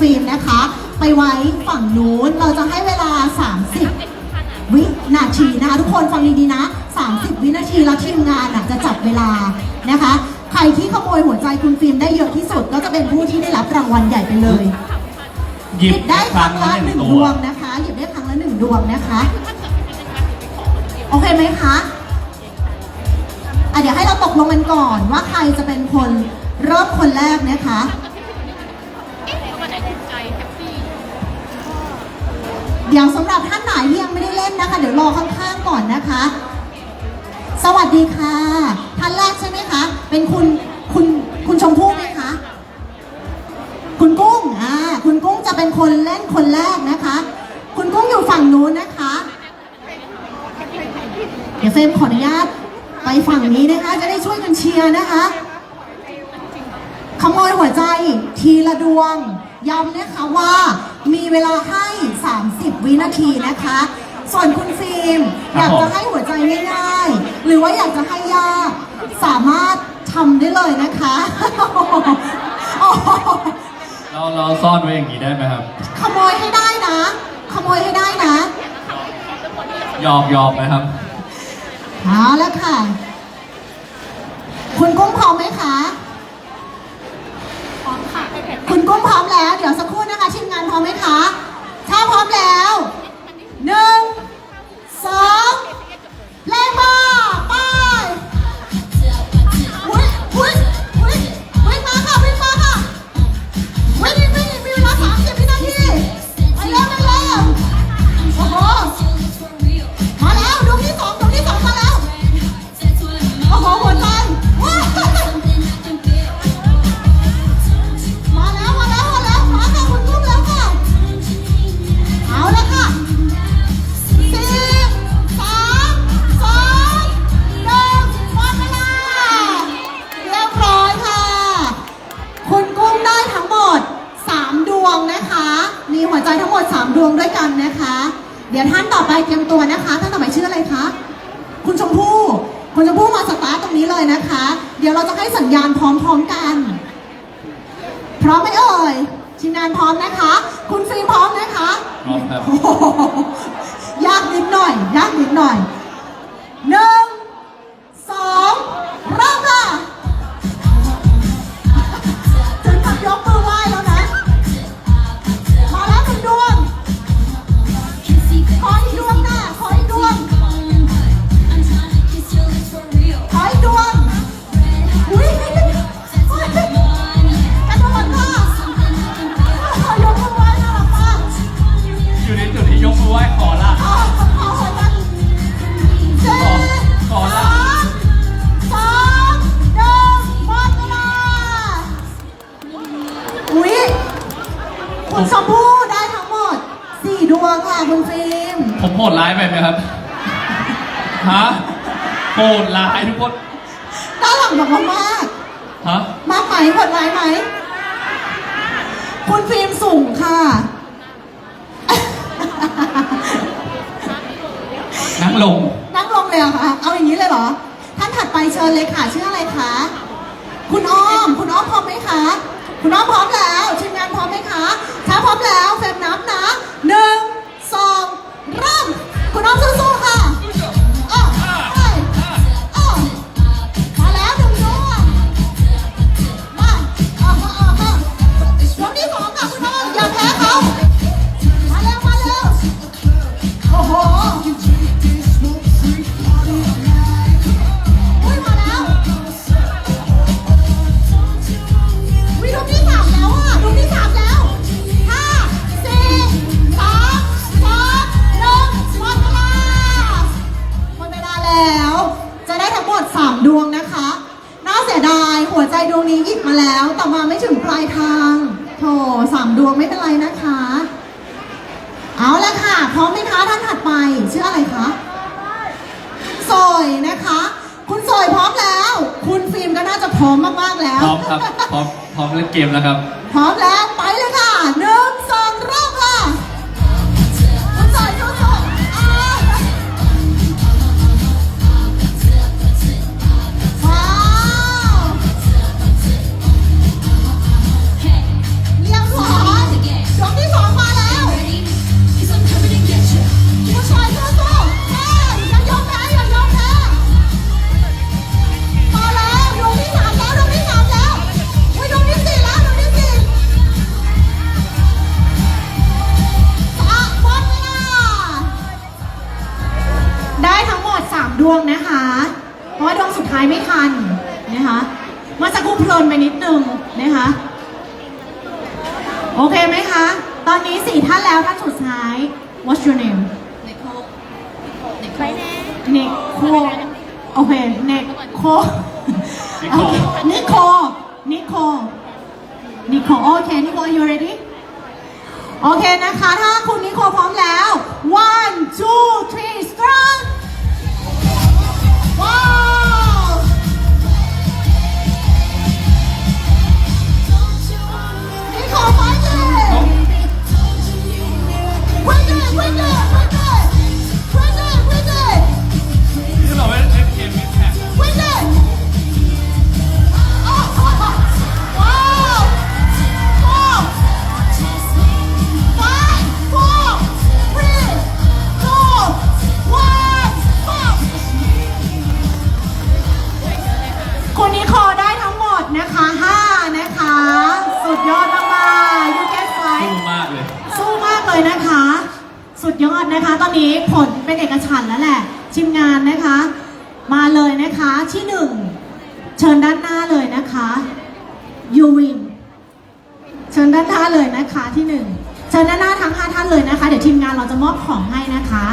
ฟิล์มนะคะ ไปไว้ฝั่งนู้นเราจะให้เวลา 30 วินาทีนะคะทุกคนฟังดีๆนะ 30 วินาทีแล้วทีมงานอะจะจับเวลานะคะ ใครที่ขโมยหัวใจคุณฟิล์มได้เยอะที่สุดก็จะเป็นผู้ที่ได้รับรางวัลใหญ่ไปเลยหยิบได้ครั้งละได้หนึ่งตัดวงนะคะหยิบได้ครั้งละหนึ่งดวงนะคะโอเคไหมคะอะเดี๋ยวให้เราตกลงกันก่อนว่าใครจะเป็นคนเริ่มคนแรกนะคะ เดี๋ยวสำหรับท่านไหนที่ยังไม่ได้เล่นนะคะ เดี๋ยวรอข้างๆก่อนนะคะ สวัสดีค่ะ ท่านแรกใช่ไหมคะ เป็นคุณคุณคุณชมพู่ไหมคะ คุณกุ้งอ่าคุณกุ้งจะเป็นคนเล่นคนแรกนะคะ คุณกุ้งอยู่ฝั่งนู้นนะคะ เดี๋ยวเฟรมขออนุญาตไปฝั่งนี้นะคะ จะได้ช่วยกันเชียร์นะคะขโมยหัวใจทีละดวงย้ำนะคะว่า มีเวลาให้ 30 วินาทีนะคะ ส่วนคุณฟิล์มอยากจะให้หัวใจง่ายๆ หรือว่าอยากจะให้ยากสามารถทำได้เลยนะคะโอ้โหเราเราซ่อนไว้อย่างนี้ได้ไหมครับ ขโมยให้ได้นะ ขโมยให้ได้นะ ยอมยอมไหมครับ เอาแล้วค่ะ คุณกุ้งพร้อมไหมคะพร้อมค่ะคุณ กุ้งพร้อมแล้ว เดี๋ยวสักครู่นะคะทีมงานพร้อมไหมคะ ถ้าพร้อมแล้วหนึ่งสองาณพร้อมๆกัน คุณฟิล์มสูงค่ะนั่งลง นั่งลงเลยเหรอคะเอาอย่างนี้เลยเหรอ ท่านถัดไปเชิญเลยค่ะ ชื่ออะไรคะ คุณอ้อม คุณอ้อมพร้อมไหมคะ คุณอ้อมพร้อมแล้วทีมงานพร้อมไหมคะถ้าพร้อมแล้วเฟรมนับนะหนึ่งสองเริ่ม คุณอ้อมสู้ๆค่ะ เกมแล้วครับ คนิโคนิโคโอเคนิโค you ready โอเคนะคะ ถ้าคุณนิโคพร้อมแล้ว one two three strong ว้าวนิโคไปเลย Win it, win it, win 温暖。 ฉันท์แล้วแหละทีมงานนะคะ มาเลยนะคะที่หนึ่งเชิญด้านหน้าเลยนะคะยูวินเชิญด้านหน้าเลยนะคะที่หนึ่งเชิญด้านหน้าทั้งห้าท่านเลยนะคะ เดี๋ยวทีมงานเราจะมอบของให้นะคะ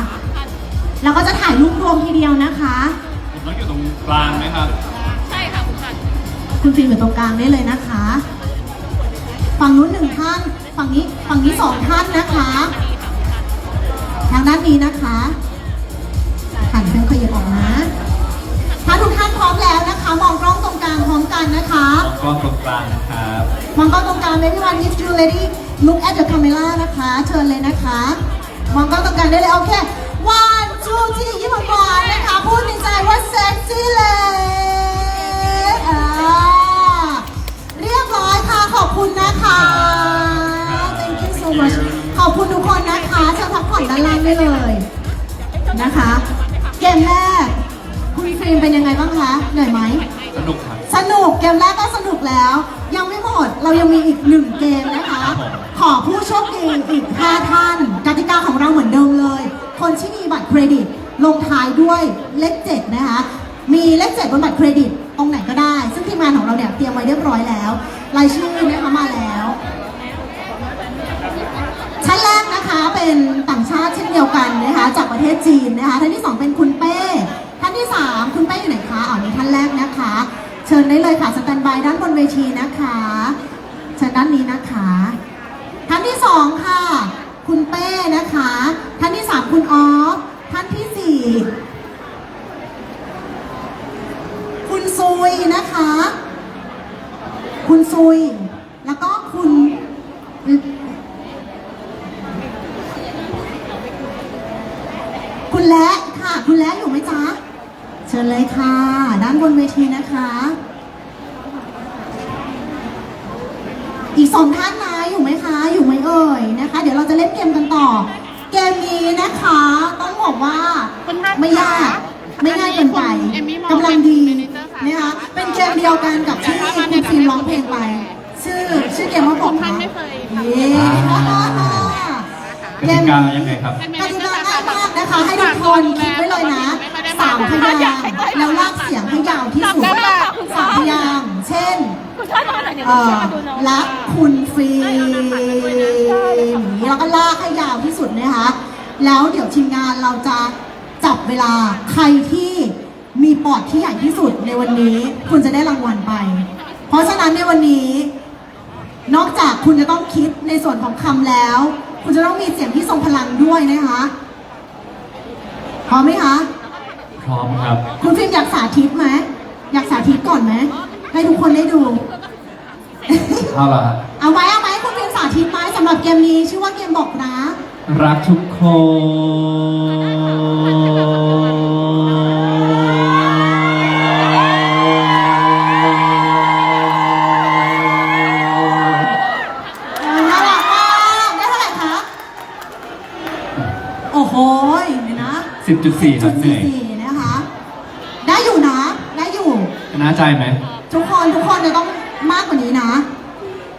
แล้วก็จะถ่ายรูปรวมทีเดียวนะคะผมต้องอยู่ตรงกลางไหมครับ ใช่ค่ะคุณพันคุณฟิล์มอยู่ตรงกลางได้เลยนะคะ ฝั่งนู้นหนึ่งท่าน ฝั่งนี้ฝั่งนี้สองท่านนะคะ ทางด้านนี้นะคะ หันเป็นขยับออกนะถ้าทุกท่านพร้อมแล้วนะคะ มองกล้องตรงกลางพร้อมกันนะคะ กล้องตรงกลางนะครับ มองกล้องตรงกลาง everyone if you ready look at the camera นะคะ เชิญเลยนะคะ มองกล้องตรงกลางได้เลยโอเค one two three ยิ้มหวานๆนะคะ พูดในใจว่า sexy เลยอ่าเรียบร้อยค่ะ ขอบคุณนะคะ thank you so much ขอบคุณทุกคนนะคะเชิญพักผ่อนด้านล่างได้เลยนะคะ เกมแรก คุณฟิล์มเป็นยังไงบ้างคะเหนื่อยไหม สนุกครับ สนุกเกมแรกก็สนุกแล้ว ยังไม่หมดเรายังมีอีกหนึ่งเกมนะคะ ครับผม ขอผู้โชคดีอีก 5 ท่านกติกาของเราเหมือนเดิมเลย คนที่มีบัตรเครดิตลงท้ายด้วยเลข7นะคะ มีเลข7บนบัตรเครดิตตรงไหนก็ได้ ซึ่งทีมงานของเราเนี่ยเตรียมไว้เรียบร้อยแล้วรายชื่อนะคะมาแล้วท่านแรกนะคะเป็นต่างชาติเช่นเดียวกันนะคะจากประเทศจีนนะคะท่านที่สองเป็นคุณเป้ ท่านที่สามคุณเป้อยู่ไหนคะอ๋อนี่ท่านแรกนะคะ เชิญได้เลยค่ะสแตนบายด้านบนเวทีนะคะ เชิญด้านนี้นะคะ ท่านที่สองค่ะ คุณเป้นะคะ ท่านที่สามคุณออฟท่านที่สี่คุณซุยนะคะ คุณซุย แล้วก็คุณ คุณและค่ะ คุณและอยู่ไหมจ๊ะ เชิญเลยค่ะ ด้านบนเวทีนะคะ อีกสองท่านนะอยู่ไหมคะ อยู่ไหมเอ่ยนะคะ เดี๋ยวเราจะเล่นเกมกันต่อ เกมนี้นะคะ ต้องบอกว่า คุณพัน ไม่ยาก ไม่ง่ายเกินไป เอมมี่มอง กำลังดี เป็น manager ค่ะ นะคะเป็นเกมเดียวกันกับที่คุณฟิล์มร้องเพลงไป ชื่อชื่อเกมว่าผม คุณพันไม่เคย เย้ กติกายังไงครับเป็นกติกาง่ายมากนะคะ ให้ทุกคนคิดไว้เลยนะสามพยางค์แล้วลากเสียงให้ยาวที่สุดสามพยางค์เช่นคุณช่วยมาหน่อยเดี๋ยวเอ่คุณช่วยอมาดูน้องรักคุณฟิล์มอย่างนี้แล้วก็ลากให้ยาวที่สุดนะคะ แล้วเดี๋ยวทีมงานเราจะจับเวลาใครที่มีปอดที่ใหญ่ที่สุดในวันนี้คุณจะได้รางวัลไป เพราะฉะนั้นในวันนี้ นอกจากคุณจะต้องคิดในส่วนของคำแล้ว คุณจะต้องมีเสียงที่ทรงพลังด้วยนะคะพร้อมไหมคะ พร้อมครับ คุณฟิล์มอยากสาธิตไหมอยากสาธิตก่อนไหมให้ทุกคนได้ดู เอาล่ะเอาไว้เอาไว้คุณฟิล์มสาธิตไหมสำหรับเกมนี้ชื่อว่าเกมบอกรักรักทุกคน 10.4ครับเหนื่อย10.44นะคะ ได้อยู่นะ ได้อยู่ ชนะใจไหม ทุกคนทุกคนจะต้องมากกว่านี้นะ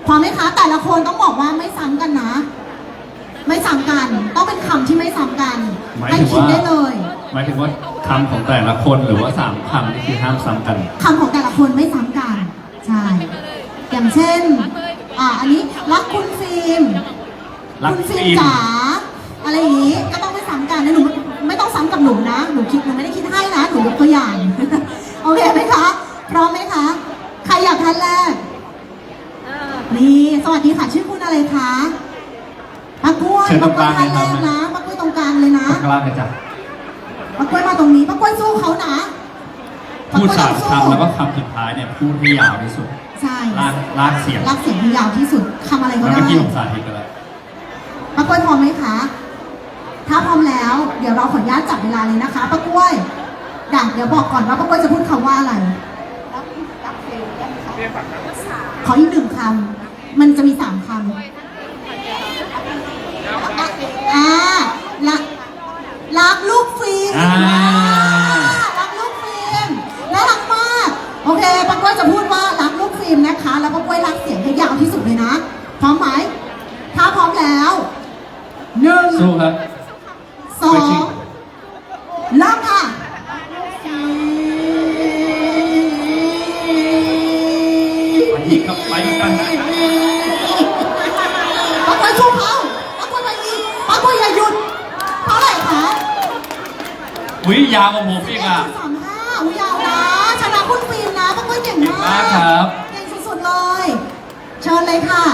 พอไหมคะ แต่ละคนต้องบอกว่าไม่ซ้ำกันนะ ไม่ซ้ำกัน ต้องเป็นคำที่ไม่ซ้ำกันหมาให้คิดได้เลยหมายถึงว่าคำของแต่ละคนหรือว่าสามคำที่คือห้ามซ้ำกันคำของแต่ละคนไม่ซ้ำกันใช่อย่างเช่นอ่าอันนี้รักคุณฟิล์มคุณฟิล์มจ๋าอะไรอย่างนี้ก็ำกับหนูนะหนูคิดหนูไม่ได้คิดให้นะหนูยกตัวอย่างโอเคไหมคะพร้อมไหมคะ ใครอยากท่านแรกนี่สวัสดีค่ะชื่อคุณอะไรคะป้ากล้วยเชิญตรงกลางป้ากล้วยเลยครับท่านแรกนะป้ากล้วยตรงกลางเลยนะกลางเลยจ้ะป้ากล้วยมาตรงนี้ป้ากล้วยสู้เขานะป้พูดกล้วยสามต้องคำแล้วก็คำสุดท้ายเนี่ยพูดให้ยาวที่สุดใช่ลากลากเสียงรักเสียงที่ยาวที่สุดคำอะไรก็แล้วได้เมื่อกี้ผมสาธิตไปแล้วป้ากล้วยพร้อมไหมคะ ถ้าพร้อมแล้ว เดี๋ยวเราขออนุญาตจับเวลาเลยนะคะป้ากล้วยดักเดี๋ยวบอกก่อนว่าป้ากล้วยจะพูดคำว่าอะไร ขออีกหนึ่งคำมันจะมีสามคำอ่ารักรักลูกฟิล์มอ่า รักลูกฟิล์มน่ารักมาก โอเคป้ากล้วยจะพูดว่ารักลูกฟิล์มนะคะ แล้วป้ากล้วยรักเสียงให้ยาวที่สุดเลยนะ พร้อมไหม ถ้าพร้อมแล้วหนึ่ง สู้ครับ สองเริ่มค่ะไปอีกครับไปอีกกันป้ากล้วยสู้เขาป้ากล้วยไปอีกป้ากล้วยอย่าหยุดเท่าไหร่คะอุ้ยยาวกว่าผมอีกอะสามห้าอุ้ยยาวนะชนะคุณฟิล์มนะป้ากล้วยเก่งมากเก่งมากครับ เก่งสุดๆเลย เชิญเลยค่ะ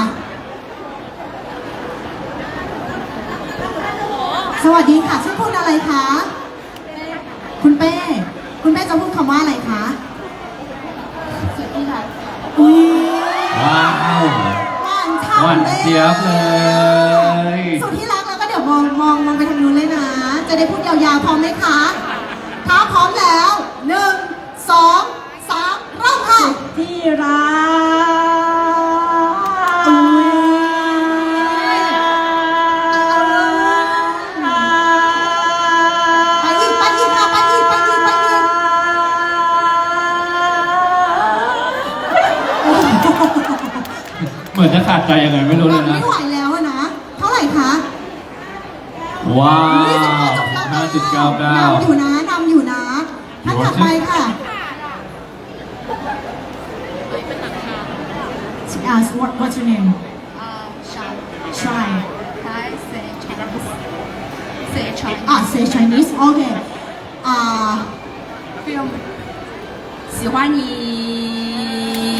สวัสดีค่ะชื่อคุณอะไรคะ คุณเป้ คุณเป้จะพูดคำว่าอะไรคะอุ้ยว้าวหวานหวานฉ่ำเลยเจี๊ยบเลยสุดที่รักแล้วก็เดี๋ยวมองมองมองไปทางนู้นเลยนะ จะได้พูดยาวๆพร้อมไหมคะ ถ้าพร้อมแล้วหนึ่งสองสามเริ่มค่ะ ที่รัก ใจยังไงไม่รู้ แบ เล บ ยนะ ไม่ไหวแล้วอะนะ เท่าไหร่คะ ว้าว นำ 5.99 อยู่นะนำอยู่นะท่านถัดไปค่ะ Ask what what's your name Try ah say Chinese okay อ่า 喜欢你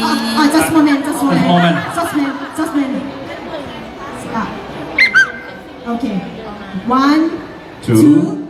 อ่าอ่า just moment just moment One Two, two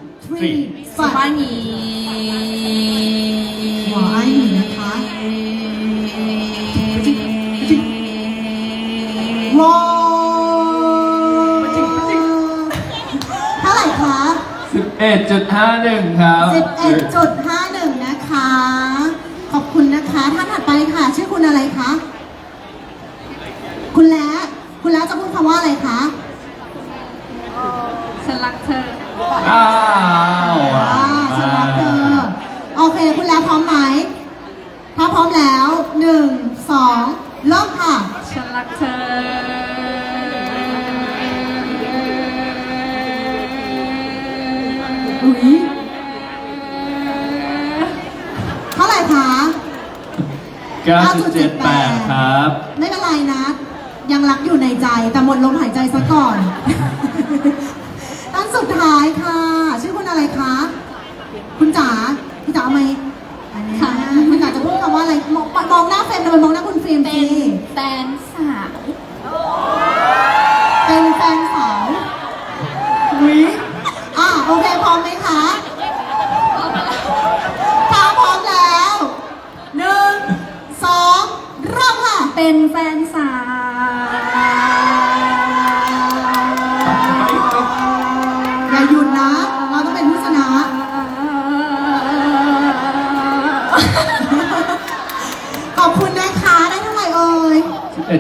พร้อมแล้วหนึ่งสองเริ่มค่ะ ฉันรักเธอ อุ้ยเท่าไหร่คะ 9.78 ครับ ไม่เป็นไรนะ ยังรักอยู่ในใจแต่หมดลมหายใจซะก่อนอันสุดท้ายค่ะ ชื่อคุณอะไรคะ คุณจ๋าคุณจ๋าเอาไหมอันนี้ ค่ะ คุณจ๋าจะพูดคำว่าอะไร มองหน้าแฟรมทำไมมองหน้าคุณฟิล์มเป็สินแฟน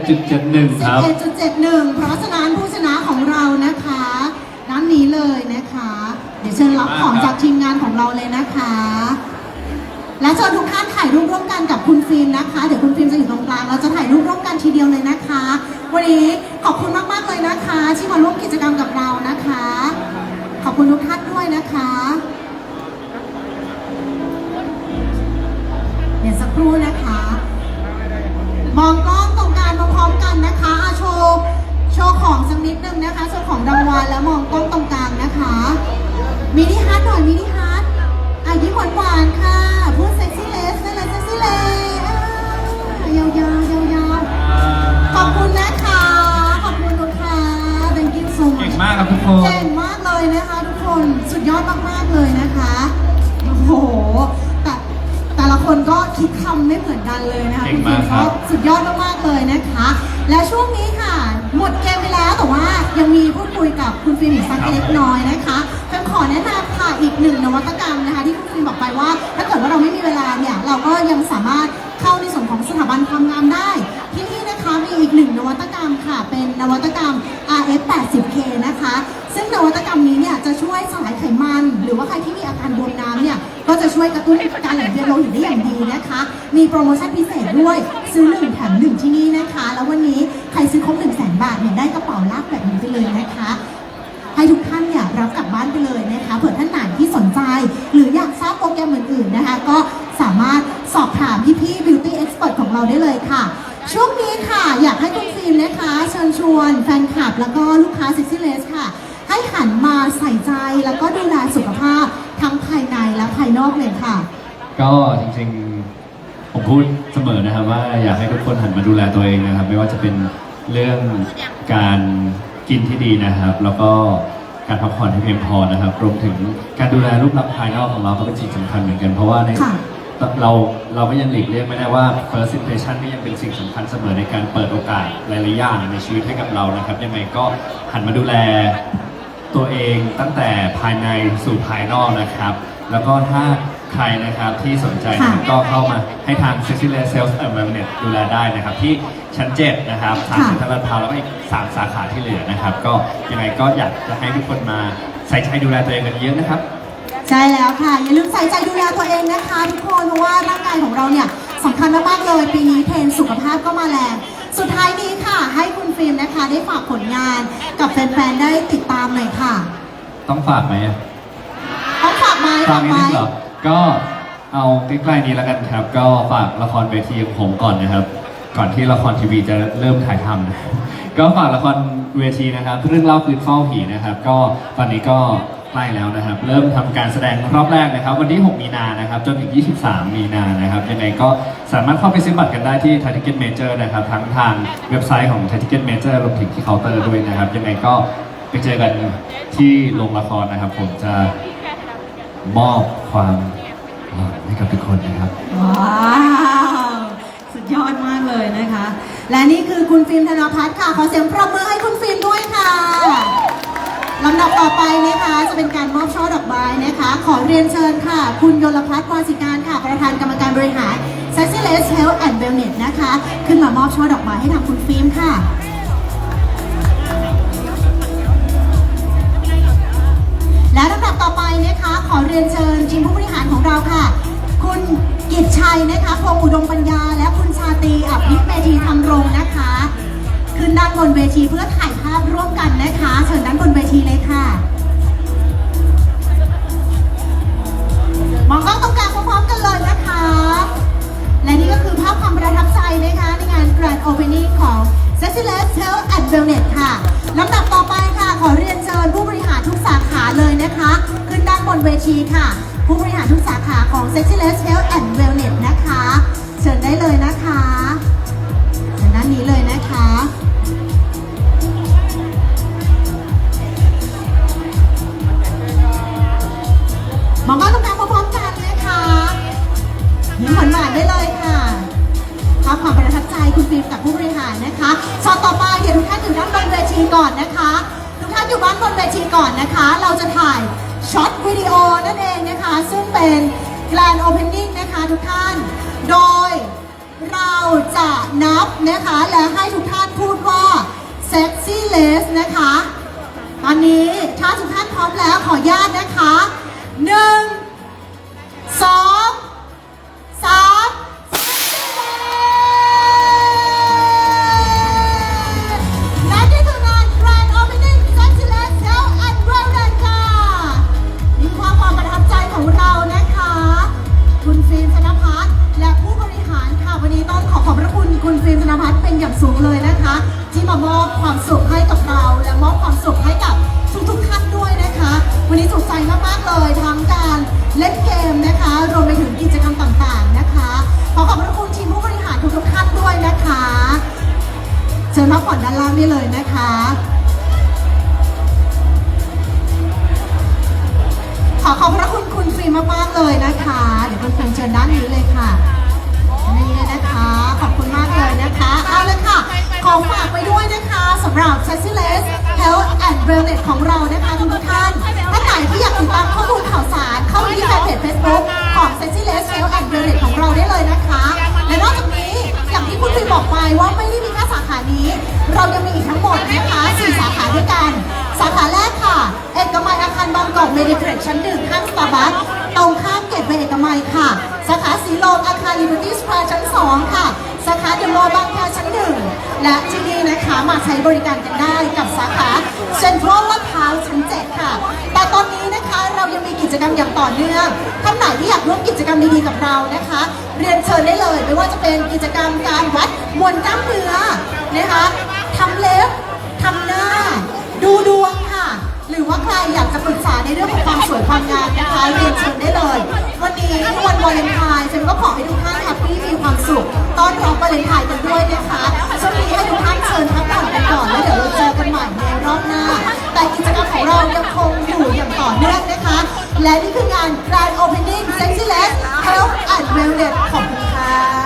11.71 ครับ 11.71 เพราะฉะนั้นผู้ชนะของเรานะคะด้านนี้เลยนะคะ เดี๋ยวเชิญรับของจากทีมงานของเราเลยนะคะ และเชิญทุกท่านถ่ายรูปร่วมกันกับคุณฟิล์มนะคะ เดี๋ยวคุณฟิล์มจะอยู่ตรงกลางเราจะถ่ายรูปร่วมกันทีเดียวเลยนะคะ วันนี้ขอบคุณมากๆเลยนะคะ ที่มาร่วมกิจกรรมกับเรานะคะ ขอบคุณทุกท่าน และช่วงนี้ค่ะ หมดเกมไปแล้วแต่ว่ายังมีพูดคุยกับคุณฟิล์มอีกสักเล็กน้อยนะคะเพิ่มขอแนะนำค่ะอีกหนึ่งนวัตกรรมนะคะที่คุณฟิล์มบอกไปว่า ถ้าเกิดว่าเราไม่มีเวลาเนี่ยเราก็ยังสามารถเข้าในส่วนของสถาบันความงามได้ ที่นี่นะคะมีอีกหนึ่งนวัตกรรมค่ะ เป็นนวัตกรรม RF 80K นะคะ ซึ่งนวัตกรรมนี้เนี่ยจะช่วยสลายไขมัน หรือว่าใครที่มีอาการบวมน้ำเนี่ย ก็จะช่วยกระตุ้นการไหลเวียนโลหิตได้อย่างดีนะคะ มีโปรโมชั่นพิเศษด้วยซื้อหนึ่งแถมหนึ่งที่นี่นะคะ แล้ววันนี้ใครซื้อครบ1 0 0 0 0แสนบาทเนี่ยได้กระเป๋าลากแบบนี้ไปเลยนะคะให้ทุกท่านเนี่ยรับกลับบ้านไปเลยนะคะเผื่อท่านไหนที่สนใจ หรืออยากทราบโปรแกรมอื่นๆนะคะ ก็สามารถสอบถามพี่ๆ Beauty Expert ของเราได้เลยค่ะ ช่วงนี้ค่ะอยากให้คุณฟิล์มนะคะ เชิญชวนแฟนคลับ แล้วก็ลูกค้า Sexy l e s ค่ะ ให้หันมาใส่ใจแล้วก็ดูแลสุขภาพ ทั้งภายในและภายนอกเลยค่ะ ก็จริงๆ ผมพูดเสมอนะครับว่าอยากให้ทุกคนหันมาดูแลตัวเองนะครับ ไม่ว่าจะเป็นเรื่องการกินที่ดีนะครับ แล้วก็การพักผ่อนที่เพียงพอนะครับรวมถึงการดูแลรูปลักษณ์ภายนอกของเราก็เป็นสิ่งสำคัญเหมือนกันเพราะว่าในค่ะเราเราก็ยังหลีกเลี่ยงไม่ได้ว่า first impression นี่ยังเป็นสิ่งสำคัญเสมอในการเปิดโอกาสหลายๆอย่างในชีวิตให้กับเรานะครับยังไงก็หันมาดูแล ตัวเองตั้งแต่ภายในสู่ภายนอกนะครับ แล้วก็ถ้าใครนะครับที่สนใจนะครับค่ะก็เข้ามาให้ทาง s e x y l e s Sales and Wellness ดูแลได้นะครับ ที่ชั้น7นะครับทางค่ะเซ็นทรัลลาดพร้าวแล้วก็อีก3สาขาที่เหลือนะครับ ก็ยังไงก็อยากจะให้ทุกคนมาใส่ใจดูแลตัวเองกันเยอะนะครับ ใช่แล้วค่ะ อย่าลืมใส่ใจดูแลตัวเองนะคะ ทุกคนเพราะว่าร่างกายของเราเนี่ยสำคัญมากๆเลย ปีนี้เทรนด์สุขภาพก็มาแรง สุดท้ายนี้ค่ะ ให้คุณฟิล์มนะคะ ได้ฝากผลงานกับแฟนๆ ได้ติดตามหน่อยค่ะ ต้องฝากไหมอะต้องฝากไหมฝาฝากกนิดไหมนึงเหรอ ก็เอาใกล้ๆนี้แล้วกันครับ ก็ฝากละครเวทีของผมก่อนนะครับ ก่อนที่ละครทีวีจะเริ่มถ่ายทำนะ ก็ฝากละครเวทีนะครับ เรื่องเล่าคืนเฝ้าผีนะครับ ก็ตอนนี้ก็ ใกล้แล้วนะครับ เริ่มทำการแสดงรอบแรกนะครับ วันที่ 6 มีนานะครับ จนถึง 23 มีนานะครับ ยังไงก็สามารถเข้าไปซื้อบัตรกันได้ที่ t ทิเก็ตเมเจอร์นะครับ ทั้งทางเว็บไซต์ของ t ทิเก็ตเมเจอร์รวมถึงที่เคาน์เตอร์ด้วยนะครับ ยังไงก็ไปเจอกันที่โรงละครนะครับ ผมจะมอบความหวังให้กับทุกคนนะครับ ว้าวสุดยอดมากเลยนะคะ และนี่คือคุณฟิล์มธนพัฒน์ค่ะ ขอเสียงปรบมือให้คุณฟิล์มด้วยค่ะ ลำดับต่อไปนะคะจะเป็นการมอบช่อดอกไม้นะคะ ขอเรียนเชิญค่ะ คุณยลพัฒน์วาสิการค่ะ ประธานกรรมการบริหาร s e x y l e s Health and Wellness นะคะ ขึ้นมามอบช่อดอกไม้ให้ทางคุณฟิล์มค่ะและลำดับต่อไปนะคะ ขอเรียนเชิญทีมผู้บริหารของเราค่ะ คุณกิตชัยนะคะพงอุดมปัญญา และคุณชาตีอภิเมธีธรรมรงค์นะคะ นด้านบนเวทีเพื่อถ่ายภาพร่วมกันนะคะ เชิญด้านบนเวทีเลยค่ะ มองกล้องตรงกลางพร้อมๆกันเลยนะคะ และนี่ก็คือภาพความประทับใจนะคะ ในงาน Grand Opening ของ s e x y l e s Health and Wellness ค่ะลำดับต่อไปค่ะ ขอเรียนเชิญผู้บริหารทุกสาขาเลยนะคะ ขึ้นด้านบนเวทีค่ะ ผู้บริหารทุกสาขาของ s e x y l e s Health and Wellness นะคะ เชิญได้เลยนะคะ อขอบพระคุณคุณฟรีมากๆเลยนะคะ เดี๋ยวคุณฟรีเชิญด้านนี้เลยค่ะ นี่เลยนะคะ ขอบคุณมากเลยนะคะ เอาเลยค่ะ ของฝากไว้ด้วยนะคะสำหรับ s e x y l e s Health and Wellness ของเรานะคะทุกท่านถ้าไหนที่อยากติดตามข้อมูลข่าวสาร เข้าที่แฟนเพจ Facebook ของ s e x y l e s Health and Wellness ของเราได้เลยนะคะ และนอกจากนี้อย่างที่คุณฟรีบอกไปว่าไม่ได้มีแค่สาขานี้ เรายังมีอีกทั้งหมดนะคะ4สาขาด้วยกัน สาขาแรกค่ะ เอกมัยอาคารบางกอกเมดิเทรดชั้นหนึ่งข้างสตาร์บัคตรงข้ามเกตเวเอกมัยค่ะ สาขาสีลมอาคารลิเบอร์ตี้สแควร์ชั้น2ค่ะ สาขาเดอะมอลบางแคชั้นหนึ่งและที่นี่นะคะมาใช้บริการกันได้กับสาขาเซ็นทรัลลาดพร้าวชั้น7ค่ะ แต่ตอนนี้นะคะเรายังมีกิจกรรมอย่างต่อเนื่องท่านไหนที่อยากร่วมกิจกรรมดีๆกับเรานะคะ เรียนเชิญได้เลย ไม่ว่าจะเป็นกิจกรรมการวัดมวลกล้ามเนื้อนะคะทำเล็บทำหน้า ดูดวงค่ะ หรือว่าใครอยากจะปรึกษาในเรื่องของความสวยความงามนะคะเรียนเชิญได้เลย วันนี้วันวาเลนไทน์ฉันก็ขอให้ทุกท่านแฮปปี้มีความสุขต้อนรับวาเลนไทน์กันด้วยนะคะช่วงนี้ให้ทุกท่านเชิญพักผ่อนกันก่อนแล้วเดี๋ยวเราเจอกันใหม่ในรอบหน้า แต่กิจกรรมของเรายังคงอยู่อย่างต่อเนื่องนะคะ และนี่คืองาน Grand Opening Sexy Less Health and Wellness ของคุณค่ะ